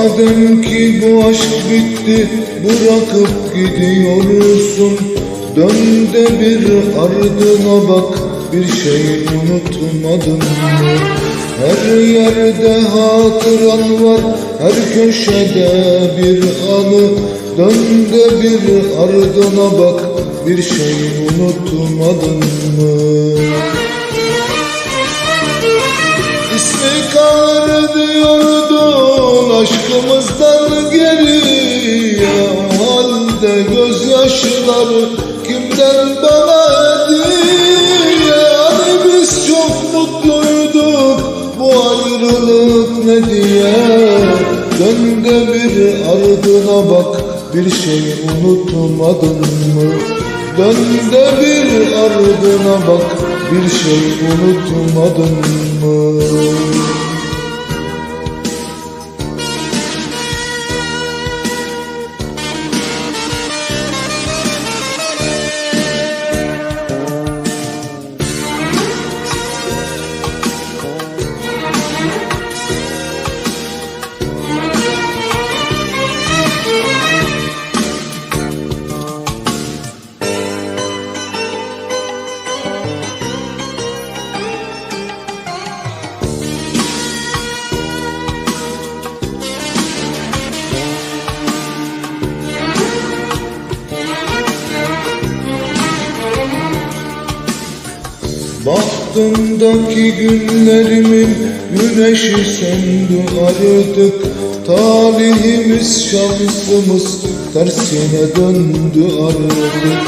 Madem ki bu aşk bitti bırakıp gidiyorsun Dön de bir ardına bak bir şey unutmadın mı? Her yerde hatıran var her köşede bir anı Dön de bir ardına bak bir şey unutmadın mı? İsmi kalır geriye O halde gözyaşları kimden bana hediye Hani biz çok mutluyduk bu ayrılık ne diye Dön de bir ardına bak bir şey unutmadın mı? Dön de bir ardına bak bir şey unutmadın mı? Bahtımdaki günlerimin güneşi söndü artık Talihimiz şansımız tersine döndü artık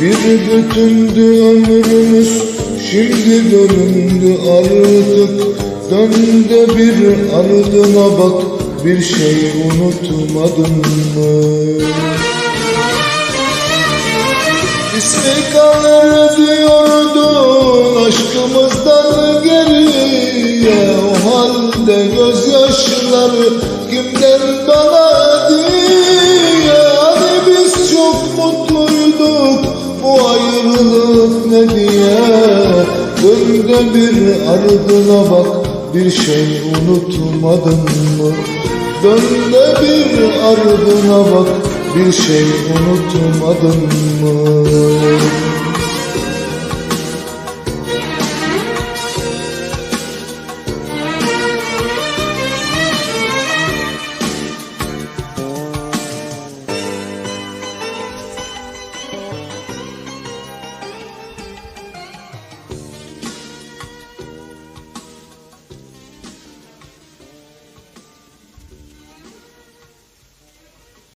Bir bütündü ömrümüz şimdi bölündü artık Dön bir ardına bak bir şey unutmadın mı? İsmi kalır diyordun aşkımızdan geriye O halde gözyaşları kimden bana diye Hani biz çok mutluyduk bu ayrılık ne diye Dön de bir ardına bak bir şey unutmadın mı? Dön de bir ardına bak bir şey unutmadın mı?